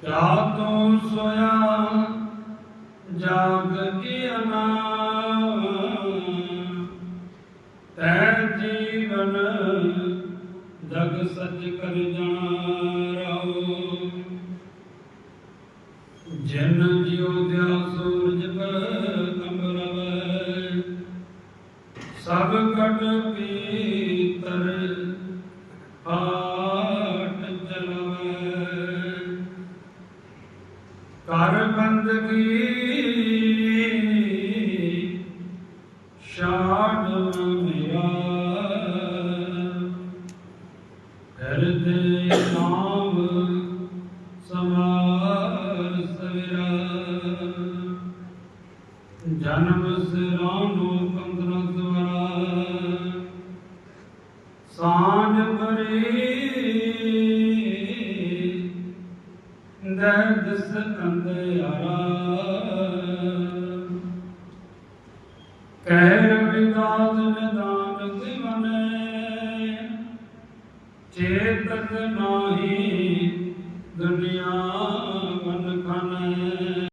ਕਿਆ ਤੂੰ ਸੋਇਆ? ਜਾਗ ਕੀ ਅਨਾ ਤੈ ਜੀਵਨ ਜਗ ਸੱਚ ਕਰ ਜਾਣਾ ਰਹੁ ਜਨ ਜਿਉ ਦਿਆ ਸੂਰਜ ਕਮਰਵੈ ਸਭ ਕਟ ਪੀਤਰ ਕਰ ਬੰਦਗੀ। ਸ਼ਾਦ ਮੇਰਾ ਹਿਰਦੇ ਨਾਮ ਸਮਾਰ ਸਵੇਰਾ। ਜਨਮ ਸਿਰਾਨੋ ਕੰਦਨ ਸਵਰਾ। ਸਾਂਝ ਭਰੀ ਦਰਦਸ ਅੰਧਿਆਰਾ ਕਹਿ ਰਵਿਦਾਸ ਨਿਦਾਨ ਸਿਵਨੇ ਚੇਤਕ ਨਾਹੀ ਦੁਨੀਆ